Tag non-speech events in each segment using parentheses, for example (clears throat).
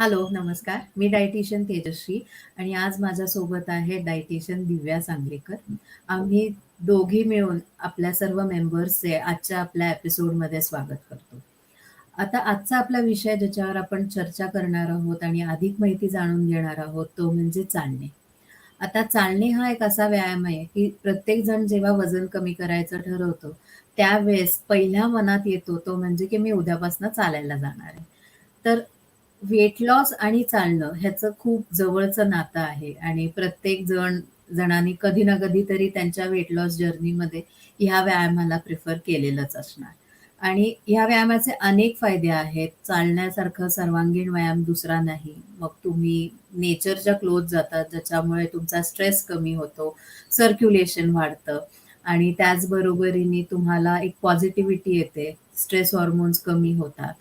Hello, नमस्कार. मी dietitian Tejashri आणि आज माझ्यासोबत आहे डायटिशियन दिव्या सांगलीकर. आम्ही दोघी मिळून आपल्या सर्व मेंबर्सचे आजच्या आपल्या एपिसोडमध्ये स्वागत करतो. आता आजचा आपला विषय ज्याच्यावर आपण चर्चा करणार आहोत आणि अधिक माहिती जाणून घेणार आहोत, तो म्हणजे चालणे. आता चालणे हा एक असा व्यायाम आहे, की प्रत्येक जण जेव्हा वजन कमी करायचं ठरवतो, त्यावेळेस पहिल्या मनात येतो तो म्हणजे, की मी उद्यापासून चालायला जाणार आहे. तर वेट लॉस आणि चालणं ह्याचं खूप जवळचं नातं आहे आणि प्रत्येक जण जणांनी कधी ना कधी तरी त्यांच्या वेट लॉस जर्नीमध्ये ह्या व्यायामाला प्रिफर केलेलंच असणार. आणि ह्या व्यायामाचे अनेक फायदे आहेत. चालण्यासारखं सर्वांगीण व्यायाम दुसरा नाही. मग तुम्ही नेचरच्या क्लोज जातात, ज्याच्यामुळे तुमचा स्ट्रेस कमी होतो, सर्क्युलेशन वाढतं आणि त्याचबरोबरीने तुम्हाला एक पॉझिटिव्हिटी येते, स्ट्रेस हॉर्मोन्स कमी होतात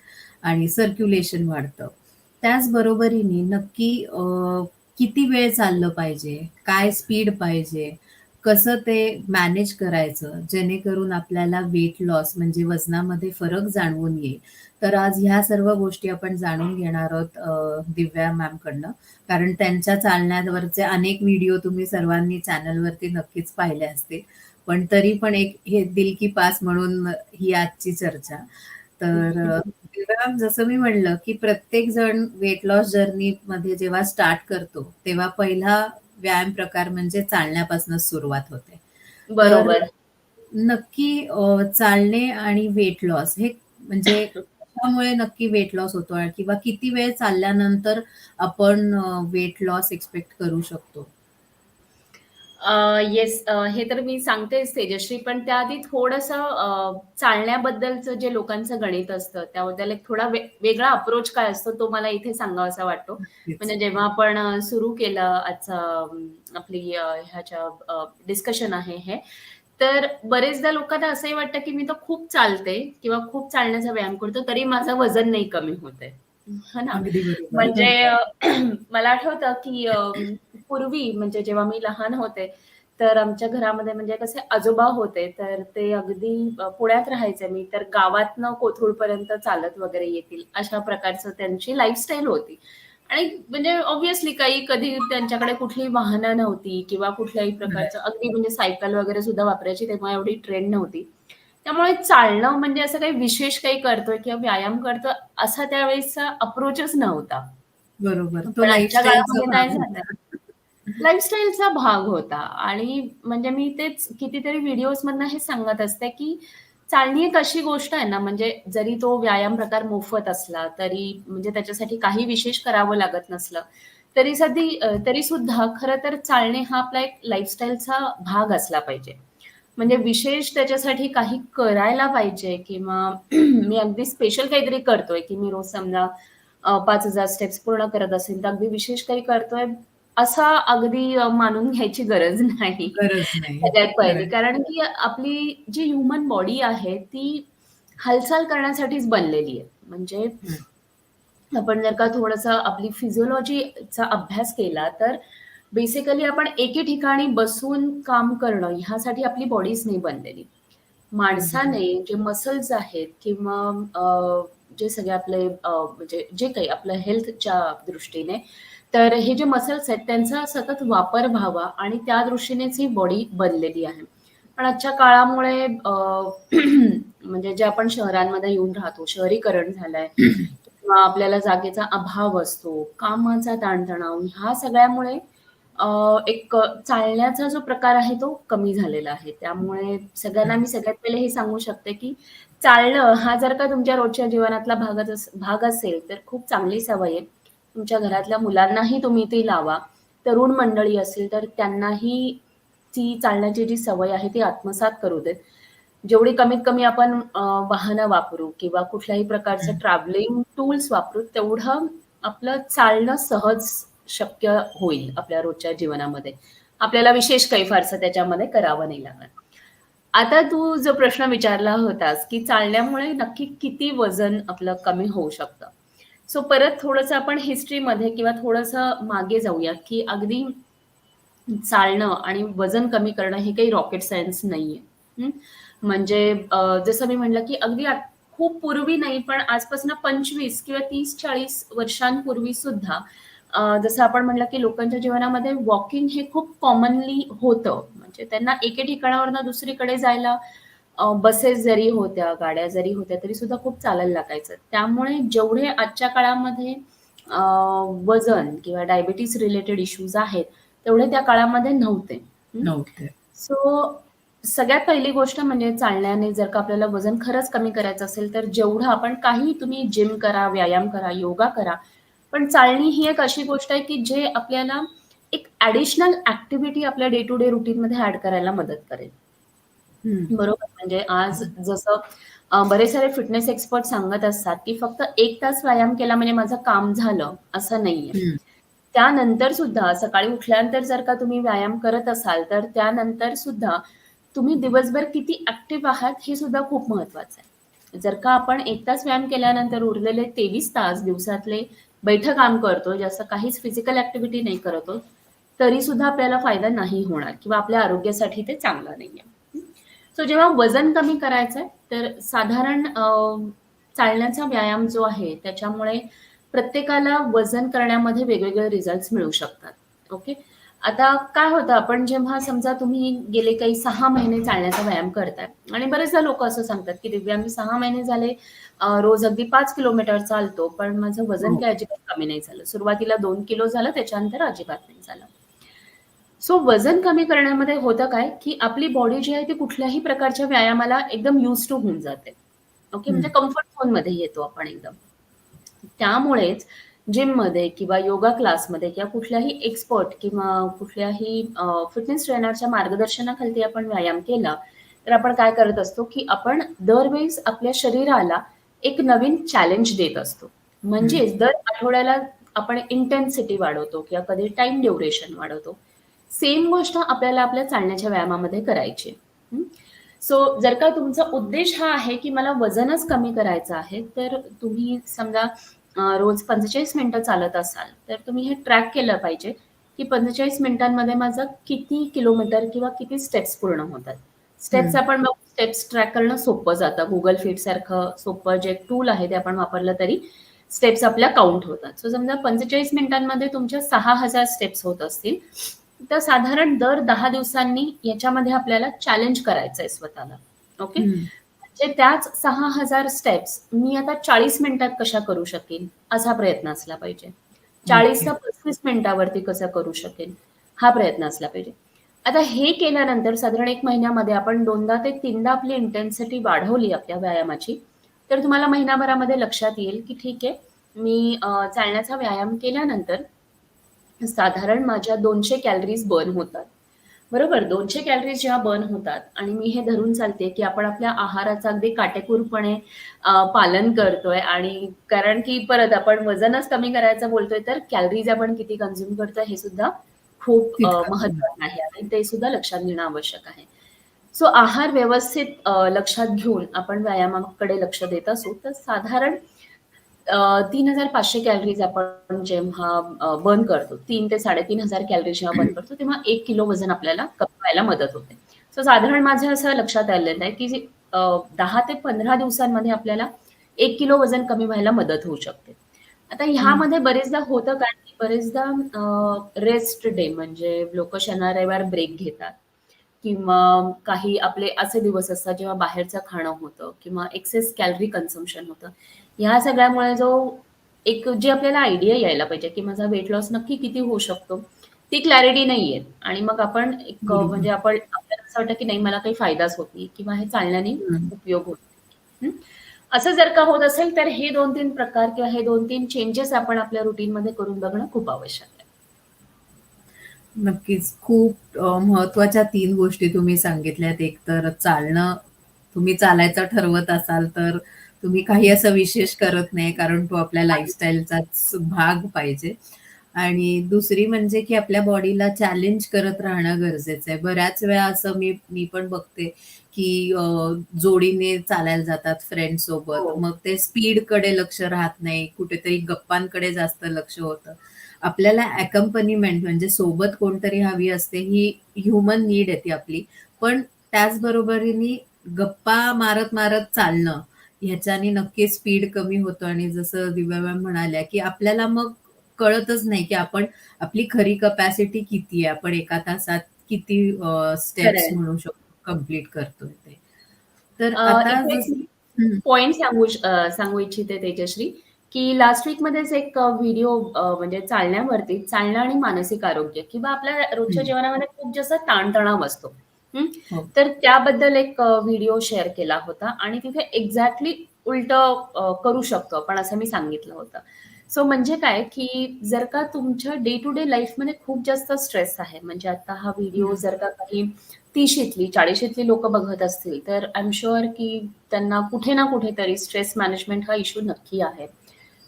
आणि सर्क्युलेशन वाढतं. त्याचबरोबरीने नक्की किती वेळ चाललं पाहिजे, काय स्पीड पाहिजे, कसं ते मॅनेज करायचं, जेणेकरून आपल्याला वेट लॉस म्हणजे वजनामध्ये फरक जाणवून येईल. तर आज ह्या सर्व गोष्टी आपण जाणून घेणार आहोत दिव्या मॅमकडनं. कारण त्यांच्या चालण्यावरचे अनेक व्हिडिओ तुम्ही सर्वांनी चॅनलवरती नक्कीच पाहिले असतील. पण तरी पण एक हे दिल की पास म्हणून ही आजची चर्चा. तर जसं मी म्हणलं, की प्रत्येक जण वेट लॉस जर्नीमध्ये जेव्हा स्टार्ट करतो, तेव्हा पहिला व्यायाम प्रकार म्हणजे चालण्यापासूनच सुरुवात होते. बरोबर. नक्की चालणे आणि वेट लॉस हे म्हणजे कशामुळे नक्की वेट लॉस होतो किंवा किती वेळ चालल्यानंतर आपण वेट लॉस एक्सपेक्ट करू शकतो? येस हे तर मी सांगतेच तेजश्री, पण त्याआधी थोडंसं चालण्याबद्दलचं जे लोकांचं गणित असतं, त्याबद्दल एक थोडा वेगळा अप्रोच काय असतो, तो मला इथे सांगावासा वाटतो. नक्कीच. म्हणजे जेव्हा आपण सुरू केलं आजचा अं, आपली ह्याच्या डिस्कशन आहे हे, तर बरेचदा लोकांना असंही वाटतं, की मी तर खूप चालते किंवा खूप चालण्याचा व्यायाम करतो, तरी माझं वजन नाही कमी होत आहे. हो ना? म्हणजे (clears throat) मला आठवतं, की पूर्वी म्हणजे जेव्हा मी लहान होते, तर आमच्या घरामध्ये म्हणजे कसे आजोबा होते, तर ते अगदी पुण्यात राहायचे मी, तर गावातनं कोथरूडपर्यंत चालत वगैरे येतील, अशा प्रकारचं त्यांची लाईफस्टाईल होती. आणि म्हणजे ऑब्व्हियसली काही कधी त्यांच्याकडे कुठलीही वाहनं नव्हती किंवा कुठल्याही. प्रकारचं अगदी म्हणजे सायकल वगैरे सुद्धा वापरायची तेव्हा एवढी ट्रेंड नव्हती. त्यामुळे चालणं म्हणजे असं काही विशेष काही करतोय किंवा व्यायाम करतोय असा त्यावेळेसचा अप्रोचच नव्हता. बरोबर. तो लाईफस्टाईलचा भाग होता. आणि म्हणजे मी तेच कितीतरी व्हिडिओजमधनं हे सांगत असते, की चालणी एक अशी गोष्ट आहे ना, म्हणजे जरी तो व्यायाम प्रकार मोफत असला, तरी म्हणजे त्याच्यासाठी काही विशेष करावं लागत नसलं, तरी सदी अ, तरीसुद्धा खरं तर चालणे हा आपला एक लाईफस्टाईलचा भाग असला पाहिजे. म्हणजे विशेष त्याच्यासाठी काही करायला पाहिजे किंवा (clears throat) मी अगदी स्पेशल काहीतरी करतोय, की मी रोज समजा अ, 5,000 स्टेप्स पूर्ण करत असेल, तर अगदी विशेष काही करतोय, असा अगदी मानून घ्यायची गरज नाही. गरज नाही. (laughs) सगळ्यात पहिली. कारण की आपली जी ह्युमन बॉडी आहे, ती हालचाल करण्यासाठीच बनलेली आहे. म्हणजे. आपण जर का थोडंसं आपली फिजिओलॉजीचा अभ्यास केला, तर बेसिकली आपण एके ठिकाणी बसून काम करणं, ह्यासाठी आपली बॉडीच नाही बनलेली. माणसाने जे मसल्स आहेत किंवा जे सगळे आपले म्हणजे जे काही आपलं हेल्थच्या दृष्टीने, तर हे जे मसल्स आहेत त्यांचा सतत वापर व्हावा आणि त्या दृष्टीनेच ही बॉडी बनलेली आहे. पण आजच्या काळामुळे अ, (clears throat) म्हणजे जे आपण शहरांमध्ये येऊन राहतो, शहरीकरण झालंय किंवा आपल्याला जागेचा अभाव असतो, कामाचा ताणतणाव, ह्या सगळ्यामुळे एक चालण्याचा जो प्रकार आहे तो कमी झालेला आहे. त्यामुळे सगळ्यांना. मी सगळ्यात पहिले हे सांगू शकते, की चालणं हा जर का तुमच्या रोजच्या जीवनातला भागच भाग असेल, तर खूप चांगली सवय आहे. तुमच्या घरातल्या मुलांनाही तुम्ही ती लावा. तरुण मंडळी असेल, तर त्यांनाही ती चालण्याची जी सवय आहे ती आत्मसात करू देत. जेवढी कमीत कमी आपण वाहनं वापरू किंवा कुठल्याही प्रकारचं. ट्रॅव्हलिंग टूल्स वापरू, तेवढं आपलं चालणं सहज शक्य होईल आपल्या रोजच्या जीवनामध्ये. आपल्याला विशेष काही फारसं त्याच्यामध्ये करावं नाही लागणार. आता तू जो प्रश्न विचारला होतास, की चालण्यामुळे नक्की किती वजन आपलं कमी होऊ शकतं? सो परत थोडंसं आपण हिस्ट्रीमध्ये किंवा थोडंसं मागे जाऊया, की अगदी चालणं आणि वजन कमी करणं हे काही रॉकेट सायन्स नाहीये. म्हणजे जसं मी म्हटलं, की अगदी खूप पूर्वी नाही, पण आजपासून 25 किंवा 30-40 वर्षांपूर्वी सुद्धा जसं आपण म्हटलं, की लोकांच्या जीवनामध्ये वॉकिंग हे खूप कॉमनली होतं. म्हणजे त्यांना एके ठिकाणावरून दुसरीकडे जायला बसेस जरी होत्या, गाड्या जरी होत्या, तरी सुद्धा खूप चालायला लागायचं. त्यामुळे जेवढे आजच्या काळामध्ये वजन किंवा डायबिटीज रिलेटेड इश्यूज आहेत, तेवढे त्या काळामध्ये नव्हते. नव्हते. सो सगळ्यात पहिली गोष्ट म्हणजे चालण्याने जर का आपल्याला वजन खरंच कमी करायचं असेल, तर जेवढं आपण काहीही तुम्ही जिम करा, व्यायाम करा, योगा करा, पण चालणी ही एक अशी गोष्ट आहे, की जे आपल्याला एक ॲडिशनल ॲक्टिव्हिटी आपल्या डे टू डे रूटीनमध्ये ॲड करायला मदत करेल. बरोबर. म्हणजे आज. जसं बरेच सारे फिटनेस एक्सपर्ट सांगत असतात, की फक्त 1 तास व्यायाम केला म्हणजे माझं काम झालं, असं नाहीये. त्यानंतर सुद्धा सकाळी उठल्यानंतर जर का तुम्ही व्यायाम करत असाल, तर त्यानंतर सुद्धा तुम्ही दिवसभर किती ॲक्टिव्ह आहात, हे सुद्धा खूप महत्वाचं आहे. जर का आपण 1 तास व्यायाम केल्यानंतर उरलेले 23 तास दिवसातले बैठं काम करतो जास्त काहीच फिजिकल ऍक्टिव्हिटी नाही करतो तरी सुद्धा आपल्याला फायदा नाही होणार किंवा आपल्या आरोग्यासाठी ते चांगलं नाहीये. सो जेव्हा वजन कमी करायचंय, तर साधारण चालण्याचा व्यायाम जो आहे, त्याच्यामुळे प्रत्येकाला वजन करण्यामध्ये वेगवेगळे रिझल्ट्स मिळू शकतात. ओके. आता काय होतं, आपण जेव्हा समजा तुम्ही गेले काही 6 महिने चालण्याचा व्यायाम करताय आणि बरेचदा लोकं असं सांगतात, की दिव्या मी 6 महिने झाले रोज अगदी 5 किलोमीटर चालतो, पण माझं वजन हो. काही अजिबात कमी नाही झालं. सुरुवातीला 2 किलो झालं, त्याच्यानंतर अजिबात नाही झालं. सो वजन कमी करण्यामध्ये होतं काय, की आपली बॉडी जी आहे ती कुठल्याही प्रकारच्या व्यायामाला एकदम यूज्ड टू होऊन जाते. ओके. म्हणजे. कम्फर्ट झोनमध्ये येतो आपण एकदम. त्यामुळेच जिममध्ये किंवा योगा क्लासमध्ये किंवा कुठल्याही एक्सपर्ट किंवा कुठल्याही फिटनेस ट्रेनरच्या मार्गदर्शनाखाली आपण व्यायाम केला, तर आपण काय करत असतो, की आपण दरवेळेस आपल्या शरीराला एक नवीन चॅलेंज देत असतो. म्हणजेच दर आठवड्याला आपण इंटेन्सिटी वाढवतो किंवा कधी टाईम ड्युरेशन वाढवतो. सेम गोष्ट आपल्याला आपल्या चालण्याच्या व्यायामामध्ये करायची. सो जर का तुमचा उद्देश हा आहे, की मला वजनच कमी करायचं आहे, तर तुम्ही समजा रोज 45 मिनिटं चालत असाल, तर तुम्ही हे ट्रॅक केलं पाहिजे, की 45 मिनिटांमध्ये माझं किती किलोमीटर किंवा किती स्टेप्स पूर्ण होतात. स्टेप्स. आपण बघू स्टेप्स ट्रॅक करणं सोपं जातं. Google Fitसारखं सोपं जे टूल आहे, ते आपण वापरलं तरी स्टेप्स आपल्या काउंट होतात. सो समजा 45 मिनिटांमध्ये तुमच्या 6000 स्टेप्स होत असतील, तर साधारण दर 10 दिवसांनी याच्यामध्ये आपल्याला चॅलेंज करायचंय स्वतःला. ओके. म्हणजे त्याच 6000 स्टेप्स मी आता 40 मिनिटात कशा करू शकेन, असा प्रयत्न असला पाहिजे. 40 ओके. ला 35 मिनिटावरती कसं करू शकेन, हा प्रयत्न असला पाहिजे. आता हे केल्यानंतर साधारण 1 महिन्यामध्ये आपण 2दा ते 3दा आपली इंटेन्सिटी वाढवली आपल्या व्यायामाची, तर तुम्हाला महिनाभरामध्ये लक्षात येईल, की ठीक आहे, मी चालण्याचा व्यायाम केल्यानंतर साधारण माझ्या 200 कॅलरीज बर्न होतात. बरोबर. 200 कॅलरीज जेव्हा बर्न होतात आणि मी हे धरून चालते, की आपण आपल्या आहाराचं अगदी काटेकोरपणे पालन करतोय आणि कारण की परत आपण वजनच कमी करायचं बोलतोय, तर कॅलरीज आपण किती कन्झ्युम करतोय हे सुद्धा खूप. महत्वाचं आहे आणि ते सुद्धा लक्षात घेणं आवश्यक आहे. सो आहार व्यवस्थित लक्षात घेऊन आपण व्यायामाकडे लक्ष देत असू, तर साधारण तीन हजार पाचशे कॅलरीज आपण जेव्हा बर्न करतो, तीन ते 3500 कॅलरीज जेव्हा बर्न करतो, तेव्हा एक किलो वजन आपल्याला कमी व्हायला मदत होते. सो साधारण माझं असं लक्षात आलेलं आहे, की दहा ते 15 दिवसांमध्ये आपल्याला एक किलो वजन कमी व्हायला मदत होऊ शकते. आता ह्यामध्ये बरेचदा होतं कारण की बरेचदा रेस्ट डे म्हणजे लोक शनिवार, रविवार ब्रेक घेतात किंवा काही आपले असे दिवस असतात, जेव्हा बाहेरचं खाणं होतं किंवा एक्सेस कॅलरी कन्झम्पशन होतं. ह्या सगळ्यामुळे जो एक जी आपल्याला आयडिया यायला पाहिजे, की माझा वेट लॉस नक्की किती होऊ शकतो, ती क्लॅरिटी नाहीये आणि मग आपण एक. म्हणजे आपण आपल्याला असं वाटतं, की नाही मला काही फायदाच होत नाही किंवा हे चालण्याने. उपयोग होत. असं जर का होत असेल, तर हे 2-3 प्रकार किंवा हे 2-3 चेंजेस आपण आपल्या रुटीनमध्ये करून बघणं खूप आवश्यक आहे. नक्कीच. खूप अ, महत्त्वाच्या 3 गोष्टी तुम्ही सांगितल्यात. एक तर चालणं, तुम्ही चालायचं ठरवत असाल, तर तुम्ही काही असं विशेष करत नाही, कारण तो आपल्या लाईफस्टाईलचाच भाग पाहिजे. आणि दुसरी म्हणजे, की आपल्या बॉडीला चॅलेंज करत राहणं गरजेचं आहे. बऱ्याच वेळा असं मी मी पण बघते, की जोडीने चालायला जातात फ्रेंड्ससोबत. हो. मग ते स्पीडकडे लक्ष राहत नाही, कुठेतरी गप्पांकडे जास्त लक्ष होतं. आपल्याला अकंपनीमेंट म्हणजे सोबत कोणतरी हवी असते, ही ह्युमन नीड आहे ती आपली. पण त्याचबरोबरीने गप्पा मारत-मारत चालणं, ह्याच्याने नक्की स्पीड कमी होतो आणि जसं दिव्या मॅम म्हणाल्या, की आपल्याला मग कळतच नाही, की आपण आपली खरी कपॅसिटी किती आहे? आपण एका तासात किती स्टेप्स. म्हणू शकतो कंप्लीट करतोय ते. तर आता. पॉइंट सांगू सांगू इच्छिते तेजश्री, की लास्ट वीकमध्येच एक व्हिडिओ म्हणजे चालण्यावरती चालणं आणि मानसिक आरोग्य किंवा आपल्या रोजच्या. जीवनामध्ये खूप जास्त ताणतणाव असतो. हं. तर त्याबद्दल एक व्हिडिओ शेअर केला होता आणि तिथे एक्झॅक्टली उलटं करू शकतो आपण असं मी सांगितलं होतं. सो म्हणजे काय, की जर का तुमच्या डे टू डे लाईफमध्ये खूप जास्त स्ट्रेस आहे, म्हणजे आता हा व्हिडिओ. जर का काही 30शीतली 40शीतली लोकं बघत असतील, तर आय एम शुअर की त्यांना कुठे ना कुठेतरी स्ट्रेस मॅनेजमेंट हा इश्यू नक्की आहे.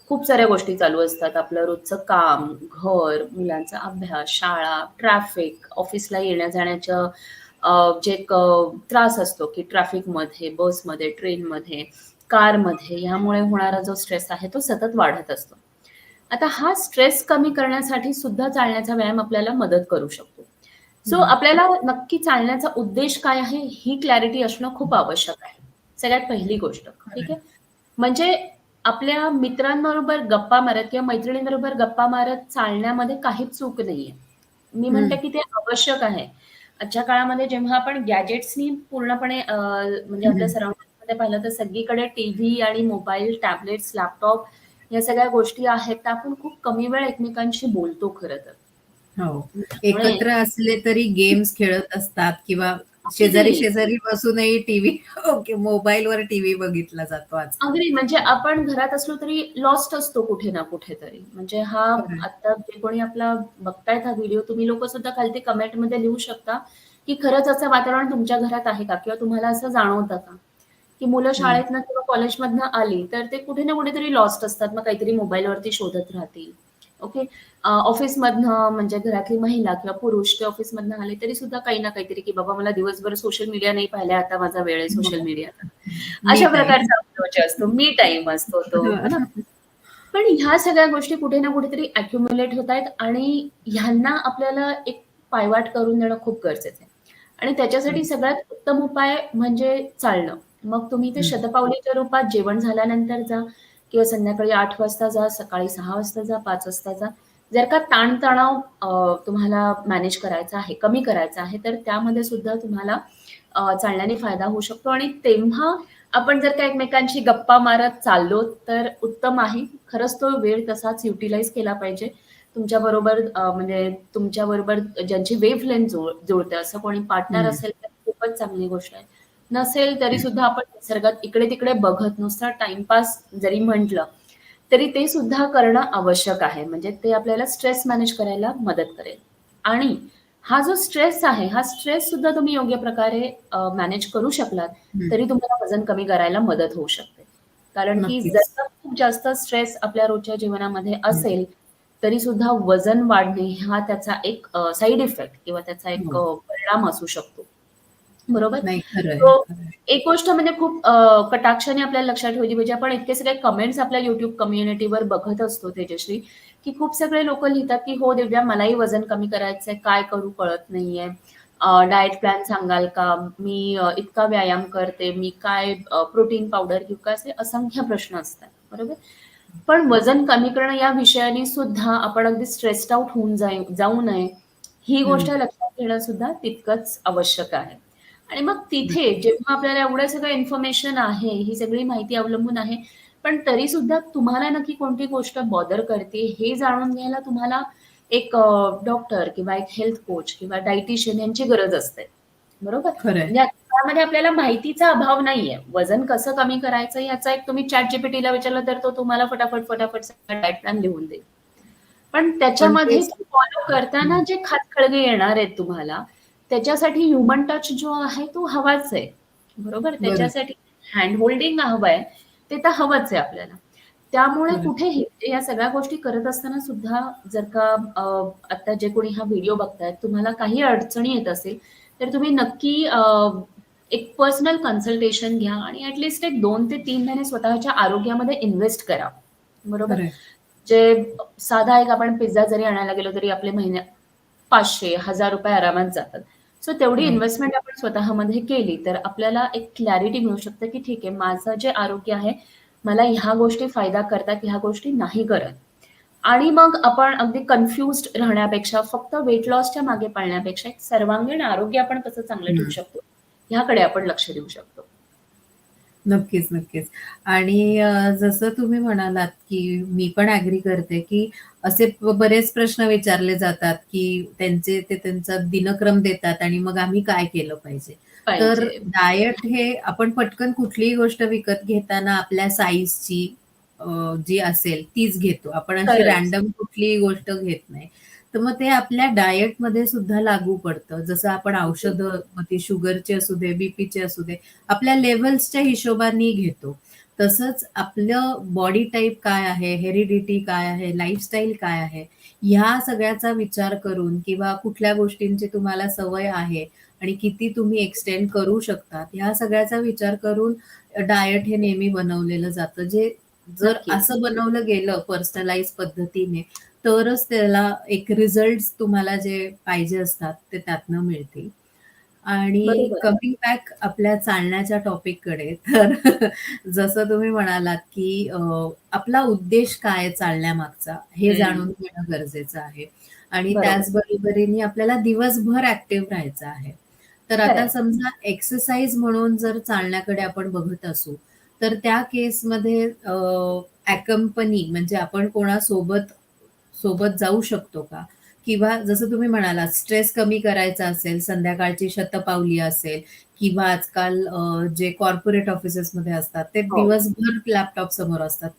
खूप साऱ्या गोष्टी चालू असतात. आपलं रोजचं काम, घर, मुलांचा अभ्यास, शाळा, ट्रॅफिक, ऑफिसला येण्या-जाण्याचं अ, जे त्रास असतो, की ट्रॅफिकमध्ये, बसमध्ये, ट्रेनमध्ये, कारमध्ये ह्यामुळे होणारा जो स्ट्रेस आहे तो सतत वाढत असतो. आता हा स्ट्रेस कमी करण्यासाठी सुद्धा चालण्याचा व्यायाम आपल्याला मदत करू शकतो. सो हं. आपल्याला नक्की चालण्याचा उद्देश काय आहे ही क्लॅरिटी असणं खूप आवश्यक आहे. सगळ्यात पहिली गोष्ट, ठीक. आहे. म्हणजे आपल्या मित्रांबरोबर गप्पा मारत किंवा मैत्रिणींबरोबर गप्पा मारत चालण्यामध्ये काहीच चूक नाहीये. मी म्हणते. की ते आवश्यक आहे. आजच्या काळामध्ये जेव्हा आपण गॅजेट्सनी पूर्णपणे म्हणजे आपल्या. सराउंडिंगमध्ये पाहिलं तर सगळीकडे टीव्ही आणि मोबाईल, टॅबलेट्स, लॅपटॉप या सगळ्या गोष्टी आहेत. तर आपण खूप कमी वेळ एकमेकांशी बोलतो खरं तर. हो. एकत्र असले तरी गेम्स खेळत असतात किंवा अगदी. शेजारी-शेजारी बसूनही टीव्ही ओके मोबाईलवर टीव्ही बघितला जातो आजकाल. अगदी म्हणजे आपण घरात असलो तरी लॉस्ट असतो कुठे ना कुठेतरी. म्हणजे हा. आता जे कोणी आपला बघतायत हा व्हिडिओ तुम्ही लोकं सुद्धा खालती कमेंटमध्ये लिहू शकता, की खरंच असं वातावरण तुमच्या घरात आहे का? किंवा तुम्हाला असं जाणवतं का? की मुलं. शाळेतनं किंवा कॉलेजमधनं आली, तर ते कुठे ना कुठेतरी लॉस्ट असतात. मग काहीतरी मोबाईलवरती शोधत राहतील. ओके. ऑफिसमधनं म्हणजे घरातली महिला किंवा पुरुष ते ऑफिसमधनं आले तरी सुद्धा काही ना काहीतरी, की बाबा मला दिवसभर सोशल मीडिया नाही पाहिला, आता माझा वेळ आहे सोशल हो. मीडियाचा. मी अशा. प्रकारचा अप्रोच असतो. मी टाईम असतो तो? पण ह्या सगळ्या गोष्टी कुठे ना कुठेतरी अॅक्युम्युलेट होतायत आणि ह्यांना आपल्याला एक पायवाट करून देणं खूप गरजेचं आहे. आणि त्याच्यासाठी. सगळ्यात उत्तम उपाय म्हणजे चालणं. मग तुम्ही ते. शतपावलीच्या रूपात जेवण झाल्यानंतर जा किंवा संध्याकाळी 8 वाजता जा, सकाळी 6 वाजता जा, 5 वाजता जा. जर का ताण-तणाव तुम्हाला मॅनेज करायचा आहे, कमी करायचा आहे, तर त्यामध्ये सुद्धा तुम्हाला चालण्याने फायदा होऊ शकतो आणि तेव्हा आपण जर का एकमेकांशी गप्पा मारत चाललो, तर उत्तम आहे. खरंच तो वेळ तसाच युटिलाइज केला पाहिजे. तुमच्याबरोबर म्हणजे तुमच्याबरोबर ज्यांची वेव्ह लेंथ जुळ जुळते असं कोणी पार्टनर. असेल तर खूपच चांगली गोष्ट आहे. नसेल तरी सुद्धा आपण निसर्गात इकडे-तिकडे बघत नुसता टाईमपास जरी म्हटलं, तरी ते सुद्धा करणं आवश्यक आहे. म्हणजे ते आपल्याला स्ट्रेस मॅनेज करायला मदत करेल. आणि हा जो स्ट्रेस आहे, हा स्ट्रेस सुद्धा तुम्ही योग्य प्रकारे मॅनेज करू शकलात. तरी तुम्हाला वजन कमी करायला मदत होऊ शकते. कारण की जर खूप जास्त स्ट्रेस आपल्या रोजच्या जीवनामध्ये. असेल, तरी सुद्धा वजन वाढणे हा त्याचा एक अ, साइड इफेक्ट किंवा त्याचा एक हो. परिणाम असू शकतो. बरोबर? एक गोष्ट म्हणजे खूप कटाक्षाने आपल्याला लक्षात ठेवली पाहिजे. आपण इतके सगळे कमेंट्स आपल्या YouTube कम्युनिटीवर बघत असतो तेजश्री, की खूप सगळे लोकं लिहितात, की "हो दिव्या मलाही वजन कमी करायचंय, काय करू कळत नाहीये. अ, डायट प्लॅन सांगाल का? मी इतका व्यायाम करते, मी काय प्रोटीन पावडर घेऊ का?" असे असंख्य प्रश्न असतात. बरोबर? पण वजन कमी करणं या विषयाने सुद्धा आपण अगदी स्ट्रेस्ड आउट होऊन जाऊ नये, ही गोष्ट. लक्षात घेणं सुद्धा तितकंच आवश्यक आहे. आणि मग तिथे. जेव्हा आपल्याला एवढं सगळं इन्फॉर्मेशन आहे, ही सगळी माहिती अवलंबून आहे, पण तरी सुद्धा तुम्हाला नक्की कोणती गोष्ट बॉदर करते हे जाणून घ्यायला तुम्हाला एक डॉक्टर किंवा एक हेल्थ कोच किंवा डायटीशियन यांची गरज असते. बरोबर? म्हणजे त्यामध्ये आपल्याला माहितीचा अभाव नाहीये. वजन कसं कमी करायचं याचा एक तुम्ही ChatGPTला विचारलं तर तो तुम्हाला फटाफट, फटाफट सगळं डायट प्लॅन लिहून देईल. पण त्याच्यामध्ये फॉलो करताना. जे खचखळगे येणार आहेत तुम्हाला, त्याच्यासाठी ह्युमन टच जो आहे तो हवाच आहे. बरोबर? त्याच्यासाठी हँड होल्डिंग हवंय, ते तर हवंच आहे आपल्याला. त्यामुळे. कुठेही या सगळ्या गोष्टी करत असताना सुद्धा जर का आता जे कोणी हा व्हिडिओ बघतायत, तुम्हाला काही अडचणी येत असेल, तर तुम्ही नक्की एक पर्सनल कन्सल्टेशन घ्या आणि ॲट लीस्ट एक 2 ते 3 महिने स्वतःच्या आरोग्यामध्ये इन्व्हेस्ट करा. बरोबर? जे साधा एक आपण पिझ्झा जरी आणायला गेलो तरी आपले महिन्यात ₹500, ₹1000 आरामात जातात. सो तेवढी. इन्व्हेस्टमेंट आपण स्वतःमध्ये केली, तर आपल्याला एक क्लॅरिटी मिळू शकते, की ठीक आहे माझं जे आरोग्य आहे, मला ह्या गोष्टी फायदा करतात, ह्या गोष्टी नाही करत. आणि मग आपण अगदी कन्फ्युज्ड राहण्यापेक्षा फक्त वेट लॉसच्या मागे पळण्यापेक्षा एक सर्वांगीण आरोग्य आपण कसं चांगलं ठेवू. शकतो, ह्याकडे आपण लक्ष देऊ शकतो. नक्कीच, नक्कीच. आणि अ, जसं तुम्ही म्हणालात, की मी पण ॲग्री करते, की असे ब बरेच प्रश्न विचारले जातात, की त्यांचे ते त्यांचा दिनक्रम देतात आणि मग आम्ही काय केलं पाहिजे? तर पाहिजे. डायट हे आपण पटकन कुठलीही गोष्ट विकत घेताना आपल्या साइझची अ, जी असेल तीच घेतो. आपण अशी खरंच. रँडम कुठलीही गोष्ट घेत नाही. तर मग ते आपल्या डायटमध्ये सुद्धा लागू पडतं. जसं आपण औषधं, मग ती शुगरची असू दे, बीपीची असू दे, आपल्या लेव्हल्सच्या हिशोबाने घेतो. तसंच आपलं बॉडी टाइप काय आहे, हेरिडिटी काय आहे, लाईफस्टाईल काय आहे, ह्या सगळ्याचा विचार करून किंवा कुठल्या गोष्टींची तुम्हाला सवय आहे आणि किती तुम्ही एक्सटेंड करू शकता, ह्या सगळ्याचा विचार करून डायट हे नेहमी बनवलेलं जातं. जे जर. असं बनवलं गेलं पर्सनलाइज पद्धतीने, तरच त्याला एक रिझल्ट्स तुम्हाला जे पाहिजे असतात, ते त्यातनं मिळतील. आणि. कमिंग बॅक आपल्या चालण्याच्या टॉपिककडे, तर (laughs) जसं तुम्ही म्हणालात, की आपला उद्देश काय चालण्यामागचा, हे. जाणून घेणं गरजेचं आहे. आणि बरोबर. त्याच बरोबरीने आपल्याला दिवसभर ॲक्टिव्ह राहायचं आहे. तर आता. समजा एक्सरसाइज म्हणून जर चालण्याकडे आपण बघत असू, तर त्या केसमध्ये अकंपनी म्हणजे आपण कोणासोबत सोबत जाऊ शकतो का? किंवा जसं तुम्ही म्हणालात स्ट्रेस कमी करायचा असेल, संध्याकाळची शतपावली असेल किंवा आजकाल जे कॉर्पोरेट ऑफिसेसमध्ये असतात, ते हो. दिवसभर लॅपटॉप समोर असतात.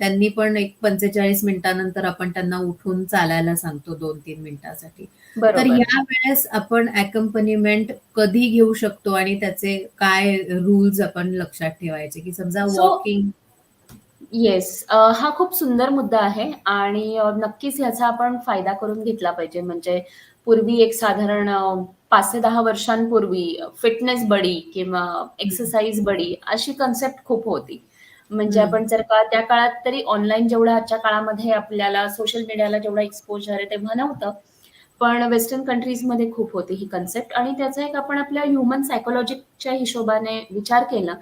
त्यांनी पण एक 45 मिनिटानंतर आपण त्यांना उठून चालायला सांगतो 2-3 मिनिटासाठी. तर. ह्या वेळेस आपण अकंपनीमेंट कधी घेऊ शकतो आणि त्याचे काय रूल्स आपण लक्षात ठेवायचे, की समजा वॉकिंग येस. अ, हा खूप सुंदर मुद्दा आहे आणि अ, नक्कीच ह्याचा आपण फायदा करून घेतला पाहिजे. म्हणजे पूर्वी एक साधारण अ, 5 ते 10 वर्षांपूर्वी फिटनेस बडी किंवा हं. एक्सरसाइज बडी अशी कन्सेप्ट खूप होती. म्हणजे हं. आपण जर का त्या काळात तरी ऑनलाईन जेवढं आजच्या काळामध्ये आपल्याला सोशल मीडियाला जेवढा एक्सपोजर आहे तेव्हा नव्हतं. पण वेस्टर्न कंट्रीजमध्ये खूप होती ही कन्सेप्ट आणि त्याचा एक आपण आपल्या ह्युमन सायकॉलॉजिच्या हिशोबाने विचार केला,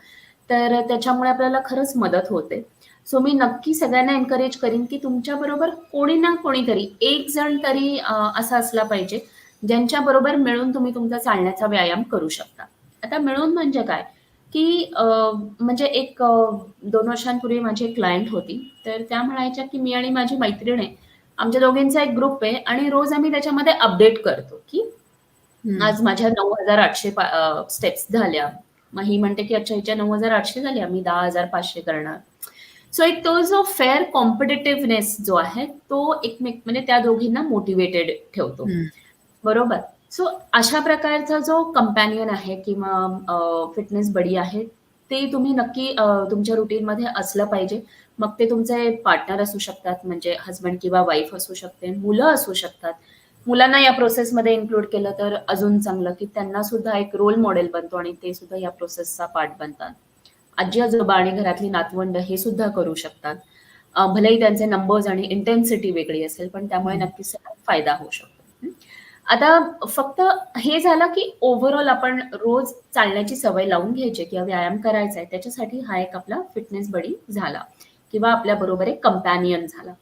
तर त्याच्यामुळे आपल्याला खरंच मदत होते. सो मी नक्की सगळ्यांना एन्करेज करीन, की तुमच्याबरोबर कोणी ना कोणीतरी एक जण तरी असा असला पाहिजे, ज्यांच्याबरोबर मिळून तुम्ही तुमचा चालण्याचा व्यायाम करू शकता. आता मिळून म्हणजे काय, की म्हणजे एक 2 वर्षांपूर्वी माझी एक क्लायंट होती. तर त्या म्हणायच्या, की "मी आणि माझी मैत्रीण आहे. आमच्या दोघींचा एक ग्रुप आहे आणि रोज आम्ही त्याच्यामध्ये अपडेट करतो, की. आज माझ्या 9,800 पा अ, स्टेप्स झाल्या." मग ही म्हणते, की "अच्छा हिच्या 9,800 झाल्या, मी 10,500 करणार." सो एक तो जो फेअर कॉम्पिटिटिव्हनेस जो आहे, तो एकमेक म्हणजे त्या दोघींना मोटिव्हेटेड ठेवतो. बरोबर? सो अशा प्रकारचा जो कंपॅनियन आहे किंवा फिटनेस बडी आहे, ते तुम्ही नक्की तुमच्या रुटीनमध्ये असलं पाहिजे. मग ते तुमचे पार्टनर असू शकतात, म्हणजे हसबंड किंवा वाईफ असू शकते, मुलं असू शकतात. मुलांना या प्रोसेसमध्ये इन्क्लूड केलं तर अजून चांगलं, की त्यांना सुद्धा एक रोल मॉडेल बनतो आणि ते सुद्धा या प्रोसेसचा पार्ट बनतात. आजी-आजोबा आणि घरातली नातवंड हे सुद्धा करू शकतात. भलेही त्यांचे नंबर्स आणि इंटेन्सिटी वेगळी असेल, पण त्यामुळे. नक्कीच फायदा होऊ शकतो. आता फक्त हे झालं, की ओव्हरऑल आपण रोज चालण्याची सवय लावून घ्यायची किंवा व्यायाम करायचा आहे, त्याच्यासाठी हा एक आपला फिटनेस बडी झाला किंवा आपल्याबरोबर एक कंपॅनियन झाला.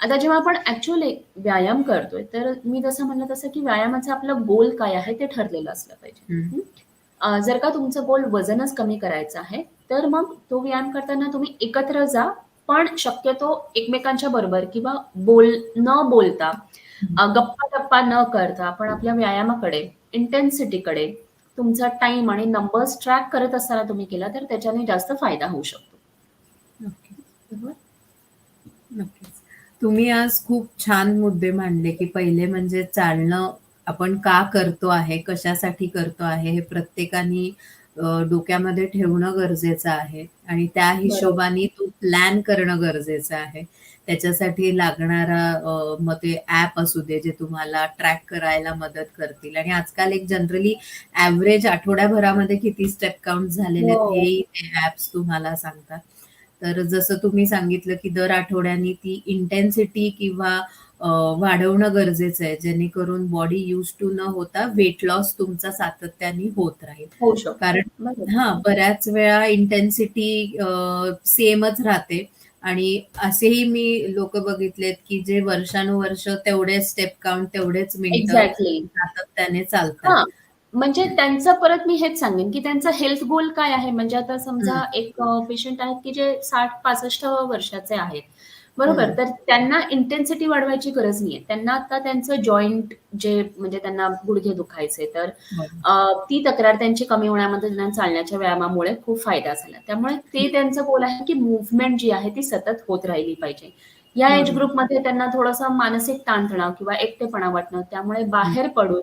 आता जेव्हा आपण ॲक्चुअली व्यायाम करतोय, तर मी जसं म्हणलं तसं, की व्यायामाचा आपला गोल काय आहे ते ठरलेलं असलं पाहिजे. अ, जर का तुमचं गोल वजनच कमी करायचं आहे, तर मग तो व्यायाम करताना तुम्ही एकत्र जा, पण शक्यतो एकमेकांच्या बरोबर किंवा बोल न बोलता. अ, गप्पा-टप्पा न करता आपण आपल्या व्यायामाकडे, इंटेन्सिटीकडे, तुमचा टाईम आणि नंबर्स ट्रॅक करत असताना तुम्ही केला, तर त्याच्याने जास्त फायदा होऊ शकतो. ओके. बरोबर? नक्कीच. तुम्ही आज खूप छान मुद्दे मांडले, की पहिले म्हणजे चालणं आपण का करतो आहे, कशासाठी करतो आहे, हे प्रत्येकाने डोक्यामध्ये ठेवणं गरजेचं आहे आणि त्या. हिशोबाने तो प्लॅन करणं गरजेचं आहे. त्याच्यासाठी लागणारा मग ते ॲप असू दे, जे तुम्हाला ट्रॅक करायला मदत करतील आणि आजकाल एक जनरली एव्हरेज आठवड्याभरामध्ये किती स्टेप काउंट झालेले आहेत, हो. हेही ते ॲप्स तुम्हाला सांगतात. तर जसं तुम्ही सांगितलं की दर आठवड्यानी ती इंटेन्सिटी किंवा वाढवणं गरजेचं आहे. जेणेकरून बॉडी यूज टू न होता वेट लॉस तुमचा सातत्याने होत राहील. कारण. हा बऱ्याच वेळा इंटेन्सिटी सेमच राहते. आणि असेही मी लोक बघितलेत की जे वर्षानुवर्ष तेवढे स्टेप काउंट तेवढेच मिनिटं सातत्याने चालतात. म्हणजे त्यांचं परत मी हेच सांगेन की त्यांचा हेल्थ गोल काय आहे? म्हणजे आता समजा एक पेशंट आहेत की जे साठ पासष्ट वर्षाचे आहेत. बरोबर. तर त्यांना इंटेन्सिटी वाढवायची गरज नाहीये. त्यांना आता त्यांचं जॉईंट जे म्हणजे त्यांना गुडघे दुखायचे तर ती तक्रार त्यांची कमी होण्यामध्ये त्यांना चालण्याच्या व्यायामामुळे खूप फायदा झाला. त्यामुळे ते त्यांचं गोल आहे की मुवमेंट जी आहे ती सतत होत राहिली पाहिजे. या एज. ग्रुपमध्ये त्यांना थोडासा मानसिक ताणतणाव किंवा एकटेपणा वाटणं त्यामुळे बाहेर पडून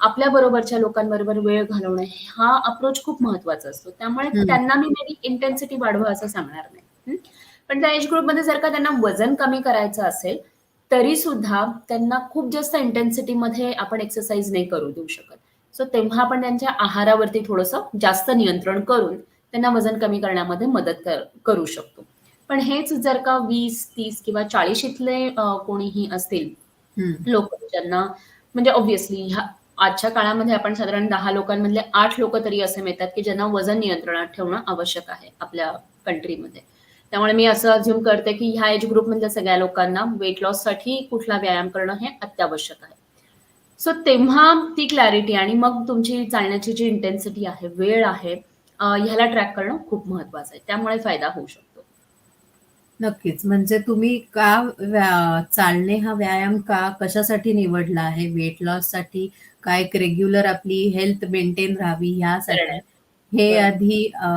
आपल्या बरोबरच्या लोकांबरोबर वेळ घालवणं हा अप्रोच खूप महत्त्वाचा असतो. त्यामुळे. त्यांना मी मेबी इंटेन्सिटी वाढवा असं सांगणार नाही? पण त्या एज ग्रुपमध्ये जर का त्यांना वजन कमी करायचं असेल तरी सुद्धा त्यांना खूप जास्त इंटेन्सिटीमध्ये आपण एक्सरसाइज नाही करू देऊ शकत. सो तेव्हा आपण त्यांच्या आहारावरती थोडंसं जास्त नियंत्रण करून त्यांना वजन कमी करण्यामध्ये मदत कर- करू शकतो. पण हेच जर का वीस तीस किंवा चाळीशीतले अं, कोणीही असतील. लोक ज्यांना म्हणजे ऑब्व्हियसली ह्या आजच्या काळामध्ये आपण साधारण दहा लोकांमधले आठ लोक तरी असे मिळतात की ज्यांना वजन नियंत्रणात ठेवणं आवश्यक आहे आपल्या कंट्रीमध्ये त्यामुळे मी असं अज्युम करते की ह्या एज ग्रुपमधल्या सगळ्या लोकांना वेट लॉससाठी कुठला व्यायाम करणं हे अत्यावश्यक आहे. सो तेव्हा ती क्लॅरिटी आणि मग तुमची चालण्याची जी इंटेन्सिटी आहे वेळ आहे ह्याला ट्रॅक करणं खूप महत्वाचं आहे. त्यामुळे फायदा होऊ शकतो. नक्कीच. म्हणजे तुम्ही का चालणे हा व्यायाम का कशासाठी निवडला आहे? वेट लॉससाठी काय रेग्युलर आपली हेल्थ मेंटेन राहावी ह्यासाठी? Correct. हे. आधी अ,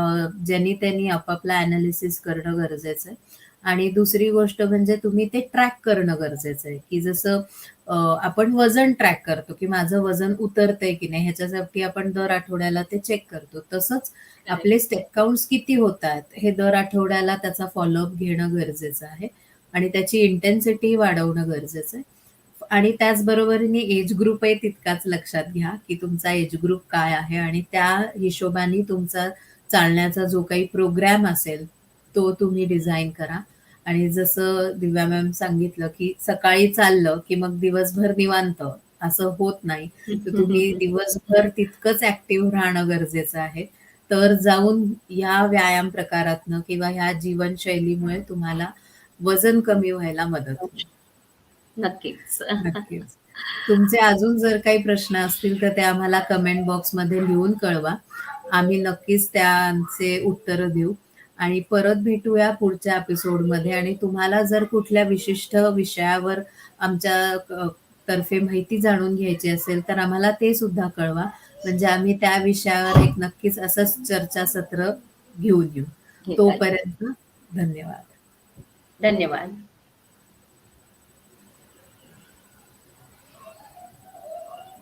ज्यांनी त्यांनी आपापला अनालिसिस करणं गरजेचं आहे आणि दुसरी गोष्ट म्हणजे तुम्ही ते ट्रॅक करणं गरजेचं आहे की जसं अ, आपण वजन ट्रॅक करतो की माझं वजन उतरतंय की नाही ह्याच्यासाठी आपण दर आठवड्याला ते चेक करतो. तसंच आपले स्टेप काउंट्स किती होत आहेत हे दर आठवड्याला त्याचा फॉलोअप घेणं गरजेचं आहे. आणि त्याची इंटेन्सिटी वाढवणं गरजेचं आहे आणि त्याचबरोबरीने एज ग्रुपही तितकाच लक्षात घ्या की तुमचा एज ग्रुप काय आहे आणि त्या हिशोबाने तुमचा चालण्याचा जो काही प्रोग्राम असेल तो तुम्ही डिझाईन करा. आणि जसं दिव्या मॅम सांगितलं की सकाळी चाललं की मग दिवसभर निवांत असं होत नाही. तर तुम्ही (laughs) दिवसभर तितकंच ऍक्टिव्ह राहणं गरजेचं आहे. तर जाऊन या व्यायाम प्रकारातनं किंवा ह्या जीवनशैलीमुळे तुम्हाला वजन कमी व्हायला मदत होईल. नक्कीच. नक्कीच. तुमचे अजून जर काही प्रश्न असतील तर ते आम्हाला कमेंट बॉक्समध्ये लिहून कळवा. आम्ही नक्कीच त्यांचे उत्तर देऊ. आणि परत भेटूया पुढच्या एपिसोडमध्ये आणि तुम्हाला जर कुठल्या विशिष्ट विषयावर आमच्या तर्फे माहिती जाणून घ्यायची असेल तर आम्हाला ते सुद्धा कळवा. म्हणजे आम्ही त्या विषयावर एक नक्कीच असंच चर्चासत्र घेऊन येऊ. तोपर्यंत धन्यवाद. धन्यवाद.